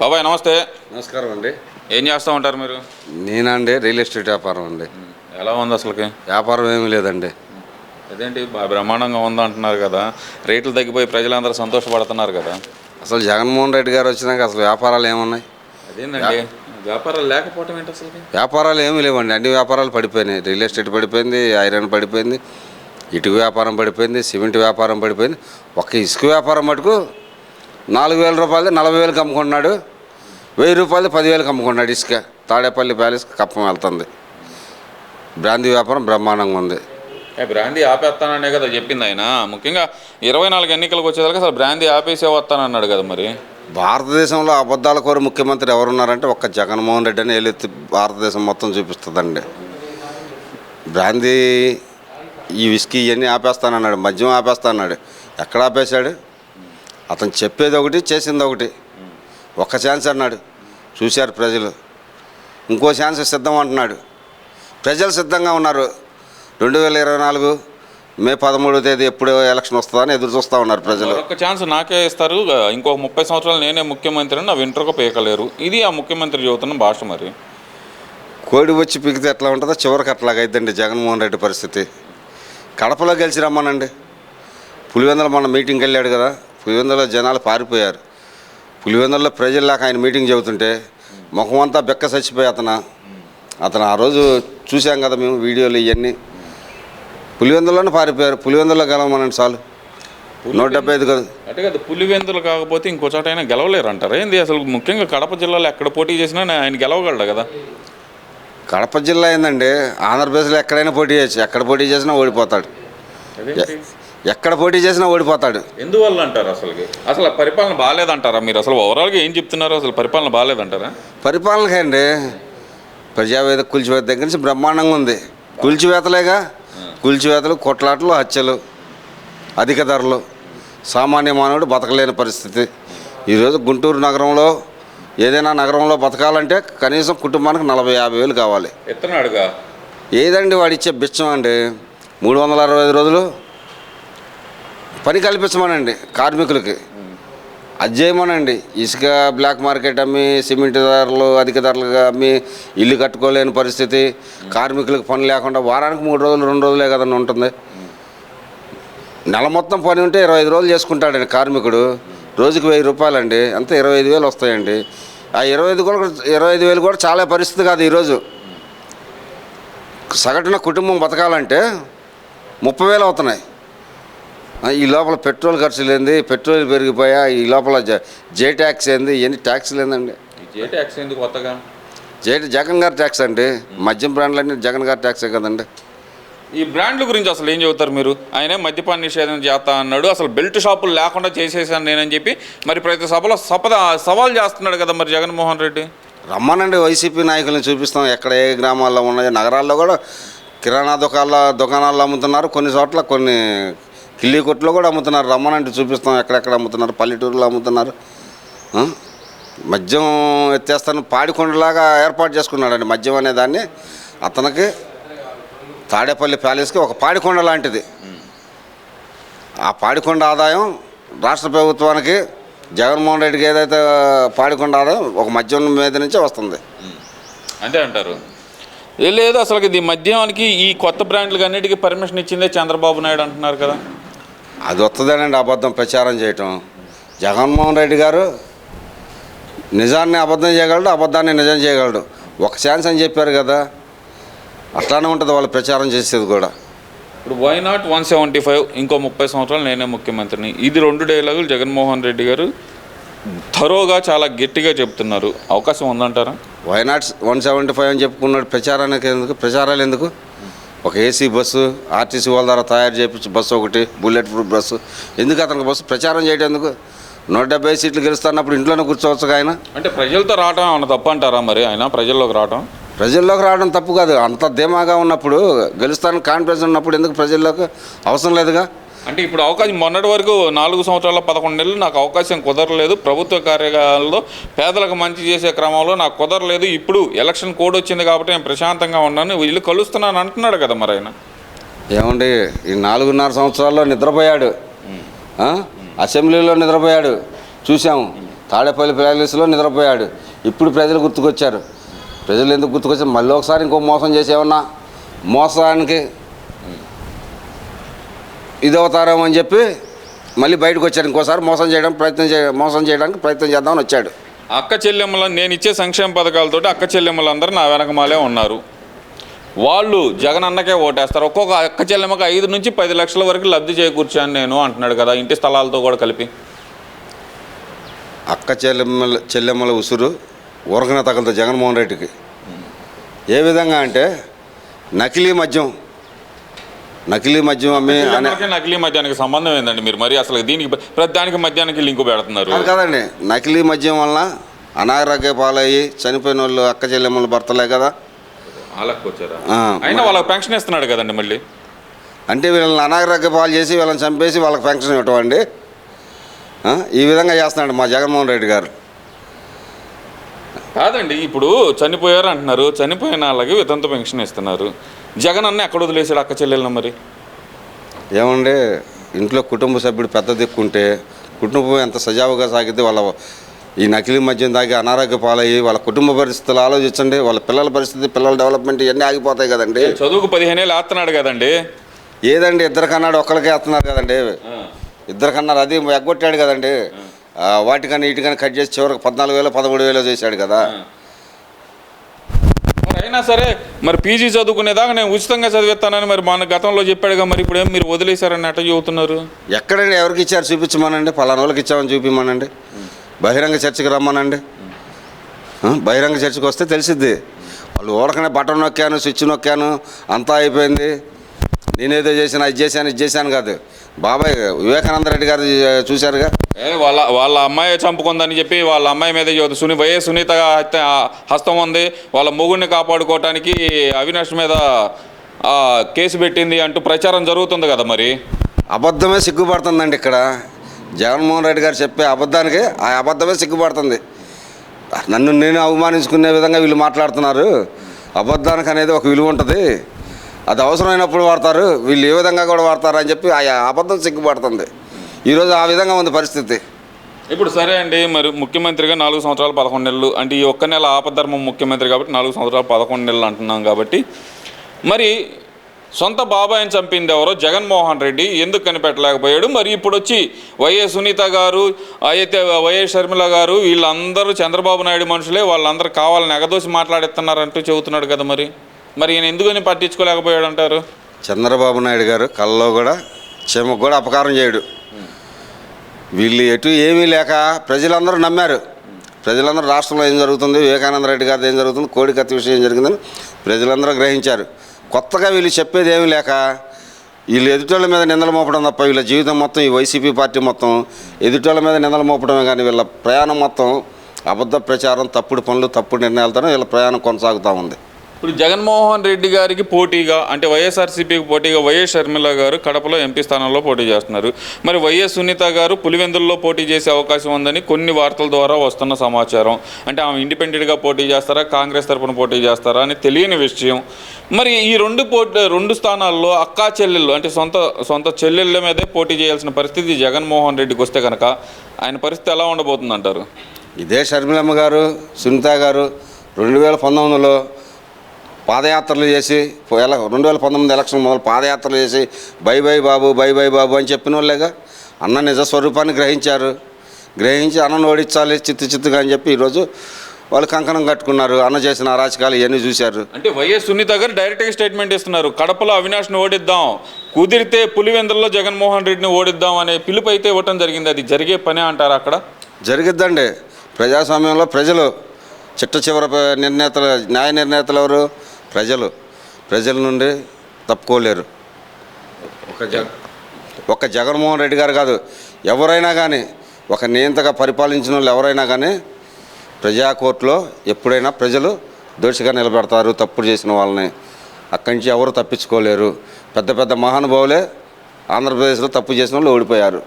బాబాయ్ నమస్తే. నమస్కారం అండి. ఏం చేస్తూ ఉంటారు మీరు? నేనండి రియల్ ఎస్టేట్ వ్యాపారం అండి. ఎలా ఉంది అసలుకి? వ్యాపారం ఏమీ లేదండి. అదేంటి బా- బ్రహ్మాండంగా ఉంది అంటున్నారు కదా. రేట్లు తగ్గిపోయి ప్రజలందరూ సంతోషపడుతున్నారు కదా. అసలు జగన్మోహన్ రెడ్డి గారు వచ్చినాక అసలు వ్యాపారాలు ఏమున్నాయి? అదేంటండి వ్యాపారాలు లేకపోవటం ఏంటి అసలుకి? వ్యాపారాలు ఏమీ లేవండి. అన్ని వ్యాపారాలు పడిపోయినాయి. రియల్ ఎస్టేట్ పడిపోయింది ఐరన్ పడిపోయింది ఇటుక వ్యాపారం పడిపోయింది సిమెంట్ వ్యాపారం పడిపోయింది. ఒక్క ఇసుక వ్యాపారం మటుకు నాలుగు వేల రూపాయలు నలభై వేలకు అమ్ముకుంటున్నాడు వెయ్యి రూపాయలు పదివేలకు అమ్ముకున్నాడు ఇసుక. తాడేపల్లి ప్యాలెస్ కప్పం వెళ్తుంది. బ్రాంతి వ్యాపారం బ్రహ్మాండంగా ఉంది. బ్రాందీ ఆపేస్తాననే కదా చెప్పింది ఆయన. ముఖ్యంగా ఇరవై నాలుగు ఎన్నికలకు వచ్చేదాకా అసలు బ్రాందీ ఆపేసే వస్తానన్నాడు కదా మరి. భారతదేశంలో అబద్ధాల కోరు ముఖ్యమంత్రి ఎవరున్నారంటే ఒక్క జగన్మోహన్ రెడ్డి అని ఏలెత్తి భారతదేశం మొత్తం చూపిస్తుందండి. బ్రాందీ ఈ విస్కీ ఇవన్నీ ఆపేస్తానన్నాడు. మద్యం ఆపేస్తానన్నాడు. ఎక్కడ ఆపేశాడు? అతను చెప్పేది ఒకటి చేసింది ఒకటి. ఒక్క ఛాన్స్ అన్నాడు. చూశారు ప్రజలు. ఇంకో ఛాన్స్ సిద్ధం అంటున్నాడు. ప్రజలు సిద్ధంగా ఉన్నారు. రెండు వేల ఇరవై నాలుగు మే పదమూడవ తేదీ ఎప్పుడు ఎలక్షన్ వస్తుందని ఎదురు చూస్తూ ఉన్నారు ప్రజలు. ఒక ఛాన్స్ నాకే ఇస్తారు. ఇంకో ముప్పై సంవత్సరాలు నేనే ముఖ్యమంత్రి అని నా వెంట్రుక పీకలేరు. ఇది ఆ ముఖ్యమంత్రి చెబుతున్న భాష మరి. కోడి వచ్చి పిగితే ఎట్లా ఉంటుందో చివరికి అట్లాగైద్దండి జగన్మోహన్ రెడ్డి పరిస్థితి. కడపలో గెలిచి రమ్మనండి. పులివెందుల మొన్న మీటింగ్కి వెళ్ళాడు కదా. పులివెందులో జనాలు పారిపోయారు. పులివెందుల్లో ప్రజల్లాక ఆయన మీటింగ్ చెబుతుంటే ముఖం అంతా బెక్క చచ్చిపోయి అతను. అతను ఆ రోజు చూసాం కదా మేము వీడియోలు ఇవన్నీ పులివెందులోనే పారిపోయారు. పులివెందులో గెలవమనండి చాలు. నూట డెబ్బై ఐదు కదా అంటే కదా పులివెందులు కాకపోతే ఇంకో చోట అయినా గెలవలేరు అంటారు ఏంది అసలు ముఖ్యంగా కడప జిల్లాలో ఎక్కడ పోటీ చేసినా ఆయన గెలవగలడు కదా? కడప జిల్లా ఏందండి? ఆంధ్రప్రదేశ్లో ఎక్కడైనా పోటీ చేయొచ్చు. ఎక్కడ పోటీ చేసినా ఓడిపోతాడు? ఎక్కడ పోటీ చేసినా ఓడిపోతాడు. ఎందువల్ల అంటారు అసలు అసలు పరిపాలన బాగాలేదంటారా మీరు? అసలు ఓవరాల్గా ఏం చెప్తున్నారు? అసలు పరిపాలన బాగాలేదంటారా? పరిపాలనకండి ప్రజావేద కూల్చివేత దగ్గర నుంచి బ్రహ్మాండంగా ఉంది. కూల్చివేతలేగా? కూల్చివేతలు కొట్లాటలు హత్యలు అధిక ధరలు. సామాన్య మానవుడు బతకలేని పరిస్థితి. ఈరోజు గుంటూరు నగరంలో ఏదైనా నగరంలో బతకాలంటే కనీసం కుటుంబానికి నలభై యాభై వేలు కావాలి. ఎత్తనాడుగా? ఏదండి వాడు ఇచ్చే బిచ్చం అండి? మూడు వందల అరవై ఐదు రోజులు పని కల్పించమనండి కార్మికులకి. అది చేయమనండి. ఇసుక బ్లాక్ మార్కెట్ అమ్మి సిమెంట్ ధరలు అధిక ధరలుగా అమ్మి ఇల్లు కట్టుకోలేని పరిస్థితి. కార్మికులకు పని లేకుండా వారానికి మూడు రోజులు రెండు రోజులే కదండి ఉంటుంది. నెల మొత్తం పని ఉంటే ఇరవై ఐదు రోజులు చేసుకుంటాడండి కార్మికుడు. రోజుకి వెయ్యి రూపాయలండి. అంతా ఇరవై ఐదు వేలు వస్తాయండి. ఆ ఇరవై ఐదు కూడా ఇరవై ఐదు వేలు కూడా చాలా పరిస్థితి కాదు ఈరోజు. సగటున కుటుంబం బతకాలంటే ముప్పై వేలు అవుతున్నాయి. ఈ లోపల పెట్రోల్ ఖర్చులు ఏంది పెట్రోల్ పెరిగిపోయా ఈ లోపల జ- ట్యాక్స్ ఏంది ఇవన్నీ ట్యాక్స్లు ఏందండి జే ట్యాక్స్ ఎందుకు కొత్తగా? జే జగన్ గారి ట్యాక్స్ అండి. మద్యం బ్రాండ్లన్నీ జగన్ గారి ట్యాక్సే కదండి. ఈ బ్రాండ్ల గురించి అసలు ఏం చెబుతారు మీరు? ఆయనే మద్యపాన నిషేధం చేస్తా అన్నాడు. అసలు బెల్ట్ షాపులు లేకుండా చేసేసాను నేనని చెప్పి మరి ప్రతి సభలో సపద సవాల్ చేస్తున్నాడు కదా మరి జగన్మోహన్ రెడ్డి. రమ్మనండి వైసీపీ నాయకులను చూపిస్తాం. ఎక్కడ ఏ గ్రామాల్లో ఉన్నాయో నగరాల్లో కూడా కిరాణా దుకాణాల దుకాణాల్లో అమ్ముతున్నారు. కొన్ని చోట్ల కొన్ని కిల్లీ కొట్లో కూడా అమ్ముతున్నారు. రమ్మనంటే చూపిస్తాం. ఎక్కడెక్కడ అమ్ముతున్నారు. పల్లెటూరులో అమ్ముతున్నారు. మద్యం ఎత్తేస్తాను. పాడికొండలాగా ఏర్పాటు చేసుకున్నాడండి మద్యం అనే దాన్ని. అతనికి తాడేపల్లి ప్యాలెస్కి ఒక పాడికొండ లాంటిది. ఆ పాడికొండ ఆదాయం రాష్ట్ర ప్రభుత్వానికి జగన్మోహన్ రెడ్డికి ఏదైతే పాడికొండ ఆదాయం ఒక మద్యం మీద నుంచే వస్తుంది. అంతే అంటారు. లేదు అసలు ఇది మద్యానికి ఈ కొత్త బ్రాండ్లకు అన్నిటికీ పర్మిషన్ ఇచ్చిందే చంద్రబాబు నాయుడు అంటున్నారు కదా. అది వస్తుందేనండి అబద్ధం ప్రచారం చేయటం. జగన్మోహన్ రెడ్డి గారు నిజాన్ని అబద్ధం చేయగలడు అబద్ధాన్ని నిజం చేయగలడు. ఒక ఛాన్స్ అని చెప్పారు కదా. అట్లానే ఉంటుంది వాళ్ళు ప్రచారం చేసేది కూడా. ఇప్పుడు why not one seventy five ఇంకో ముప్పై సంవత్సరాలు నేనే ముఖ్యమంత్రిని. ఇది రెండు డైలాగులు జగన్మోహన్ రెడ్డి గారు థరోగా చాలా గట్టిగా చెప్తున్నారు. అవకాశం ఉందంటారా? వైనాట్ వన్ సెవెంటీ ఫైవ్ అని చెప్పుకున్నాడు ప్రచారానికి ఎందుకు? ప్రచారాలు ఎందుకు? ఏసీ బస్సు ఆర్టీసీ వాళ్ళ ద్వారా తయారు చేయించి బస్సు ఒకటి బుల్లెట్ ప్రూఫ్ బస్సు. ఎందుకు అతనికి బస్సు ప్రచారం చేయడం ఎందుకు? నూట డెబ్బై సీట్లు గెలుస్తున్నప్పుడు ఇంట్లోనే కూర్చోవచ్చు ఆయన? అంటే ప్రజలతో రావటం ఏమన్నా తప్పు అంటారా మరి ఆయన? ప్రజల్లోకి రావటం? ప్రజల్లోకి రావడం తప్పు కాదు. అంత ధీమాగా ఉన్నప్పుడు గెలుస్తానికి కాన్ఫిడెన్స్ ఉన్నప్పుడు ఎందుకు ప్రజల్లోకి? అవసరం లేదుగా? అంటే ఇప్పుడు అవకాశం మొన్నటి వరకు నాలుగు సంవత్సరాల పదకొండు నెలలు నాకు అవకాశం కుదరలేదు. ప్రభుత్వ కార్యాలయాల్లో పేదలకు మంచి చేసే క్రమంలో నాకు కుదరలేదు. ఇప్పుడు ఎలక్షన్ కోడ్ వచ్చింది కాబట్టి నేను ప్రశాంతంగా ఉన్నాను. వీళ్ళు కలుస్తున్నాను అంటున్నాడు కదా మరి ఆయన. ఏమండి ఈ నాలుగున్నర సంవత్సరాల్లో నిద్రపోయాడు? అసెంబ్లీలో నిద్రపోయాడు. చూసాము తాడేపల్లి ప్యాలెస్లో నిద్రపోయాడు. ఇప్పుడు ప్రజలు గుర్తుకొచ్చారు. ప్రజలు ఎందుకు గుర్తుకొచ్చారు? మళ్ళీ ఒకసారి ఇంకో మోసం చేసేమన్నా మోసానికి ఇది అవుతారేమో అని చెప్పి మళ్ళీ బయటకు వచ్చాడు ఇంకోసారి మోసం చేయడం ప్రయత్నం చే మోసం చేయడానికి ప్రయత్నం చేద్దామని వచ్చాడు. అక్క చెల్లెమ్మల నేను ఇచ్చే సంక్షేమ పథకాలతోటి అక్క చెల్లెమ్మలందరూ నా వెనకమాలే ఉన్నారు. వాళ్ళు జగన్ అన్నకే ఓటేస్తారు. ఒక్కొక్క అక్క చెల్లెమ్మకి ఐదు నుంచి పది లక్షల వరకు లబ్ధి చేకూర్చాను నేను అంటున్నాడు కదా ఇంటి స్థలాలతో కూడా కలిపి. అక్క చెల్లెమ్మల చెల్లెమ్మల ఉసురు ఊరకనే తగలుతుంది జగన్మోహన్ రెడ్డికి. ఏ విధంగా అంటే నకిలీ మద్యం నకిలీ మద్యం అమ్మి అనే నకిలీ మద్యానికి సంబంధం ఏందండి మీరు? మరి అసలు దీనికి ప్రతి దానికి మద్యానికి లింకు పెడుతున్నారు. కాదు కదండి. నకిలీ మద్యం వలన అనారోగ్య పాలయ్యి చనిపోయిన వాళ్ళు అక్క చెల్లెమ్మల భర్తలే కదా. అయినా వాళ్ళకి పెన్షన్ ఇస్తున్నాడు కదండి మళ్ళీ? అంటే వీళ్ళని అనారోగ్య పాలు చేసి వీళ్ళని చంపేసి వాళ్ళకి పెన్షన్ ఇవ్వటం అండి. ఈ విధంగా చేస్తున్నాడు మా జగన్మోహన్ రెడ్డి గారు. కాదండి ఇప్పుడు చనిపోయారు అంటున్నారు. చనిపోయిన వాళ్ళకి వితంత పెన్షన్ ఇస్తున్నారు. జగన్ అన్న ఎక్కడ వదిలేశాడు అక్క చెల్లెలను మరి? ఏమండి ఇంట్లో కుటుంబ సభ్యుడు పెద్ద దిక్కుంటే కుటుంబం ఎంత సజావుగా సాగితే వాళ్ళ ఈ నకిలీ మద్యం తాగి అనారోగ్య పాలయ్యి వాళ్ళ కుటుంబ పరిస్థితులు ఆలోచించండి వాళ్ళ పిల్లల పరిస్థితి పిల్లల డెవలప్మెంట్ ఇవన్నీ ఆగిపోతాయి కదండి. చదువుకు పదిహేనేళ్ళు ఆస్తున్నాడు కదండి. ఏదండి ఇద్దరు కన్నాడు ఒక్కరికే వేస్తున్నారు కదండి. ఇద్దరు కన్నారు అది ఎగ్గొట్టాడు కదండి. వాటికన్నా ఇటుకని కట్ చేసి చివరికి పద్నాలుగు వేలు పదమూడు వేలు చేశాడు కదా. మరి అయినా సరే మరి పీజీ చదువుకునేదాకా నేను ఉచితంగా చదివిస్తానని మరి మన గతంలో చెప్పాడుగా మరి ఇప్పుడు ఏం మీరు వదిలేశారని అట్ట చెబుతున్నారు ఎక్కడండి? ఎవరికి ఇచ్చారు? చూపించమనండి. పలానా వాళ్ళకి ఇచ్చామని చూపించమనండి. బహిరంగ చర్చకి రమ్మనండి. బహిరంగ చర్చకి వస్తే తెలిసిద్ది. వాళ్ళు ఊరకనే బటన్ నొక్కాను స్విచ్ నొక్కాను అంతా అయిపోయింది. నేనేదో చేశాను అది చేశాను ఇది చేశాను కాదు. బాబాయ్ వివేకానంద రెడ్డి గారు చూశారుగా? ఏ వాళ్ళ వాళ్ళ అమ్మాయి చంపుకుందని చెప్పి వాళ్ళ అమ్మాయి మీద సుని వయే సునీత హస్తం ఉంది. వాళ్ళ మొగుడిని కాపాడుకోవటానికి అవినాష్ మీద కేసు పెట్టింది అంటూ ప్రచారం జరుగుతుంది కదా మరి? అబద్ధమే సిగ్గుపడుతుందండి ఇక్కడ. జగన్మోహన్ రెడ్డి గారు చెప్పే అబద్ధానికి ఆ అబద్ధమే సిగ్గుపడుతుంది. నన్ను నేను అవమానించుకునే విధంగా వీళ్ళు మాట్లాడుతున్నారు. అబద్ధానికి అనేది ఒక విలువ ఉంటుంది. అది అవసరమైనప్పుడు వాడతారు వీళ్ళు ఏ విధంగా కూడా వాడతారు అని చెప్పి ఆ అబద్ధం సిగ్గుపడుతుంది. ఈరోజు ఆ విధంగా ఉంది పరిస్థితి. ఇప్పుడు సరే అండి మరి ముఖ్యమంత్రిగా నాలుగు సంవత్సరాలు పదకొండు నెలలు అంటే ఈ ఒక్క నెల ఆపద్ధర్మం ముఖ్యమంత్రి కాబట్టి నాలుగు సంవత్సరాలు పదకొండు నెలలు అంటున్నాం కాబట్టి మరి సొంత బాబాయిని చంపింది ఎవరో జగన్మోహన్ రెడ్డి ఎందుకు కనిపెట్టలేకపోయాడు? మరి ఇప్పుడు వచ్చి వైఎస్ సునీత గారు అయితే వైఎస్ షర్మిల గారు వీళ్ళందరూ చంద్రబాబు నాయుడు మనుషులే వాళ్ళందరూ కావాలని ఎగదోసి మాట్లాడిస్తున్నారంటూ చెబుతున్నాడు కదా మరి. మరి ఈయన ఎందుకని పట్టించుకోలేకపోయాడు అంటారు చంద్రబాబు నాయుడు గారు కళ్ళలో కూడా చెమకు కూడా అపకారం చేయడు. వీళ్ళు ఎటు ఏమీ లేక ప్రజలందరూ నమ్మారు. ప్రజలందరూ రాష్ట్రంలో ఏం జరుగుతుంది? వివేకానంద రెడ్డి గారిది ఏం జరుగుతుంది? కోడికత్తి విషయం ఏం జరిగిందని ప్రజలందరూ గ్రహించారు. కొత్తగా వీళ్ళు చెప్పేది ఏమీ లేక వీళ్ళు ఎదుటోళ్ళ మీద నిందలు మోపడం తప్ప వీళ్ళ జీవితం మొత్తం ఈ వైసీపీ పార్టీ మొత్తం ఎదుటోళ్ళ మీద నిందలు మోపడమే కానీ వీళ్ళ ప్రయాణం మొత్తం అబద్ధ ప్రచారం తప్పుడు పనులు తప్పుడు నిర్ణయాలతోనే వీళ్ళ ప్రయాణం కొనసాగుతూ ఉంది. ఇప్పుడు జగన్మోహన్ రెడ్డి గారికి పోటీగా అంటే వైఎస్ఆర్సీపీకి పోటీగా వైఎస్ షర్మిల గారు కడపలో ఎంపీ స్థానంలో పోటీ చేస్తున్నారు. మరి వైఎస్ సునీత గారు పులివెందుల్లో పోటీ చేసే అవకాశం ఉందని కొన్ని వార్తల ద్వారా వస్తున్న సమాచారం. అంటే ఆమె ఇండిపెండెంట్గా పోటీ చేస్తారా కాంగ్రెస్ తరపున పోటీ చేస్తారా అని తెలియని విషయం. మరి ఈ రెండు పోటీ రెండు స్థానాల్లో అక్కా చెల్లెళ్ళు అంటే సొంత సొంత చెల్లెళ్ళ మీదే పోటీ చేయాల్సిన పరిస్థితి జగన్మోహన్ రెడ్డికి వస్తే కనుక ఆయన పరిస్థితి ఎలా ఉండబోతుందంటారు? ఇదే షర్మిలమ్మ గారు సునీత గారు రెండు వేల పంతొమ్మిదిలో పాదయాత్రలు చేసి ఎల- రెండు వేల పంతొమ్మిది ఎలక్షన్ మొదలు పాదయాత్రలు చేసి bye bye Babu bye bye Babu అని చెప్పిన వాళ్ళేగా. అన్న నిజ స్వరూపాన్ని గ్రహించారు. గ్రహించి అన్నను ఓడించాలి చిత్తు చిత్తుగా అని చెప్పి ఈరోజు వాళ్ళు కంకణం కట్టుకున్నారు అన్న చేసిన అరాచకాలు ఇవన్నీ చూశారు. అంటే వైఎస్ సునీత గారు డైరెక్ట్గా స్టేట్మెంట్ ఇస్తున్నారు. కడపలో అవినాష్ని ఓడిద్దాం కుదిరితే పులివెందుల్లో జగన్మోహన్ రెడ్డిని ఓడిద్దాం అనే పిలుపు అయితే ఇవ్వటం జరిగింది. అది జరిగే పనే అంటారు అక్కడ? జరిగిద్దండి. ప్రజాస్వామ్యంలో ప్రజలు చిట్ట చివరి నిర్ణేతలు న్యాయ నిర్ణేతలు ఎవరు? ప్రజలు ప్రజల నుండి తప్పుకోలేరు. ఒక జగ ఒక జగన్మోహన్ రెడ్డి గారు కాదు ఎవరైనా కానీ ఒక నియంతగా పరిపాలించిన వాళ్ళు ఎవరైనా కానీ ప్రజా కోర్టులో ఎప్పుడైనా ప్రజలు దోషిగా నిలబెడతారు తప్పుడు చేసిన వాళ్ళని. అక్కడి నుంచి ఎవరు తప్పించుకోలేరు. పెద్ద పెద్ద మహానుభావులే ఆంధ్రప్రదేశ్లో తప్పు చేసిన వాళ్ళు ఓడిపోయారు.